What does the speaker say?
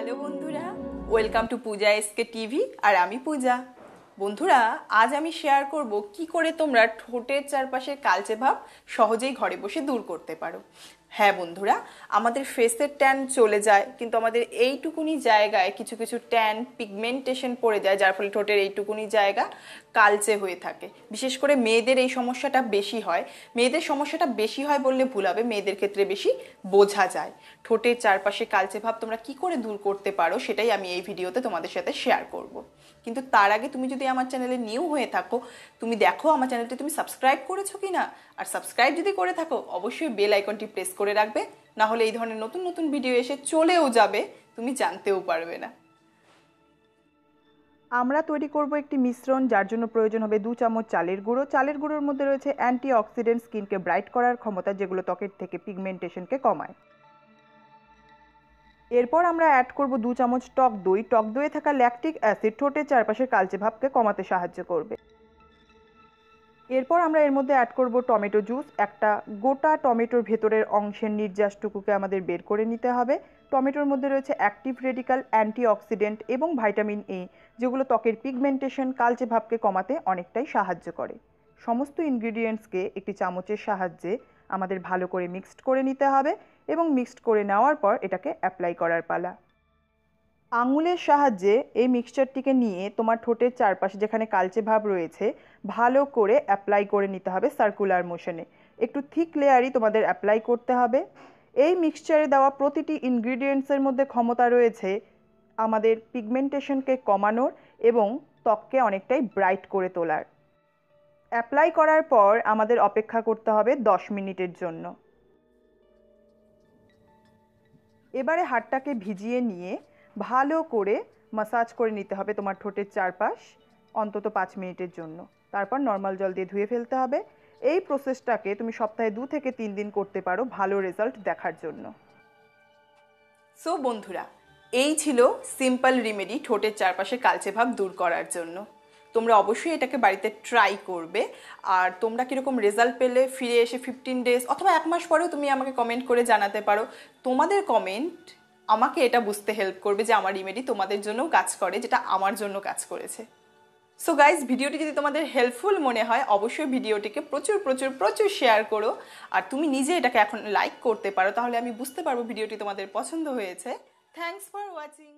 Hello বন্ধুরা, welcome to Puja SK TV আর আমি পূজা। বন্ধুরা, আজ আমি শেয়ার করব কি করে তোমরা ঠোঁটের চারপাশের কালচে ভাব সহজেই ঘরে বসে দূর করতে পারো। হ্যাঁ বন্ধুরা, আমাদের ফেসের ট্যান চলে যায়, কিন্তু আমাদের এইটুকুনি জায়গায় কিছু কিছু ট্যান পিগমেন্টেশন পড়ে যায়, যার ফলে ঠোঁটের এইটুকুনি জায়গা কালচে হয়ে থাকে। বিশেষ করে মেয়েদের এই সমস্যাটা বেশি হয়। মেয়েদের সমস্যাটা বেশি হয় বললে ভুল হবে, মেয়েদের ক্ষেত্রে বেশি বোঝা যায়। ঠোঁটের চারপাশে কালচে ভাব তোমরা কি করে দূর করতে পারো, সেটাই আমি এই ভিডিওতে তোমাদের সাথে শেয়ার করব। কিন্তু তার আগে তুমি যদি আমার চ্যানেলে নিউ হয়ে থাকো, তুমি দেখো আমার চ্যানেলটি তুমি সাবস্ক্রাইব করেছ কি না আর সাবস্ক্রাইব যদি করে থাকো, অবশ্যই বেল আইকনটি প্রেস করে রাখবে, না হলে এই ধরনের নতুন নতুন ভিডিও এসে চলেও যাবে, তুমি জানতেও পারবে না। আমরা তৈরি করব একটি মিশ্রণ, যার জন্য প্রয়োজন হবে দু চামচ চালের গুঁড়ো। চালের গুঁড়োর মধ্যে রয়েছে অ্যান্টি অক্সিডেন্ট স্কিনকে ব্রাইট করার ক্ষমতা, যেগুলো ত্বকের থেকে পিগমেন্টেশনকে কমায়। এরপর আমরা অ্যাড করব দু চামচ টক দই। টক দইয়ে থাকা ল্যাকটিক অ্যাসিড ঠোঁটের চারপাশের কালচে ভাবকে কমাতে সাহায্য করবে। এরপর আমরা এর মধ্যে অ্যাড করব টমেটো জুস একটা গোটা টমেটোর ভেতরের অংশের নির্যাসটুকুকে আমাদের বের করে নিতে হবে। টমেটোর মধ্যে রয়েছে অ্যাক্টিভ রেডিকাল অ্যান্টিঅক্সিডেন্ট এবং ভাইটামিন এ যেগুলো ত্বকের পিগমেন্টেশন কালচে ভাবকে কমাতে অনেকটাই সাহায্য করে। সমস্ত ইনগ্রিডিয়েন্টসকে একটি চামচের সাহায্যে আমাদের ভালো করে মিক্সড করে নিতে হবে এবং মিক্সড করে নেওয়ার পর এটাকে অ্যাপ্লাই করার পালা। আঙুলের সাহায্যে এই মিক্সচারটিকে নিয়ে তোমার ঠোঁটের চারপাশে যেখানে কালচে ভাব রয়েছে, ভালো করে অ্যাপ্লাই করে নিতে হবে সার্কুলার মোশনে একটু থিক লেয়ারই তোমাদের অ্যাপ্লাই করতে হবে। এই মিক্সচারে দেওয়া প্রতিটি ইনগ্রিডিয়েন্টসের মধ্যে ক্ষমতা রয়েছে আমাদের পিগমেন্টেশনকে কমানোর এবং ত্বককে অনেকটাই ব্রাইট করে তোলার। অ্যাপ্লাই করার পর আমাদের অপেক্ষা করতে হবে দশ মিনিটের জন্য। এবারে হাতটাকে ভিজিয়ে নিয়ে ভালো করে মাসাজ করে নিতে হবে তোমার ঠোঁটের চারপাশ অন্তত পাঁচ মিনিটের জন্য। তারপর নর্মাল জল দিয়ে ধুয়ে ফেলতে হবে। এই প্রসেসটাকে তুমি সপ্তাহে দু থেকে তিন দিন করতে পারো ভালো রেজাল্ট দেখার জন্য। সো বন্ধুরা, এই ছিল সিম্পল রিমেডি ঠোঁটের চারপাশে কালচে ভাব দূর করার জন্য। তোমরা অবশ্যই এটাকে বাড়িতে ট্রাই করবে। আর তোমরা কীরকম রেজাল্ট পেলে ফিরে এসে ফিফটিন ডেজ অথবা এক মাস পরেও তুমি আমাকে কমেন্ট করে জানাতে পারো। তোমাদের কমেন্ট আমাকে এটা বুঝতে হেল্প করবে যে আমার রিমেডি তোমাদের জন্যও কাজ করে, যেটা আমার জন্য কাজ করেছে। সো গাইজ ভিডিওটি যদি তোমাদের হেল্পফুল মনে হয়, অবশ্যই ভিডিওটিকে প্রচুর প্রচুর প্রচুর শেয়ার করো। আর তুমি নিজে এটাকে এখন লাইক করতে পারো, তাহলে আমি বুঝতে পারব ভিডিওটি তোমাদের পছন্দ হয়েছে। Thanks for watching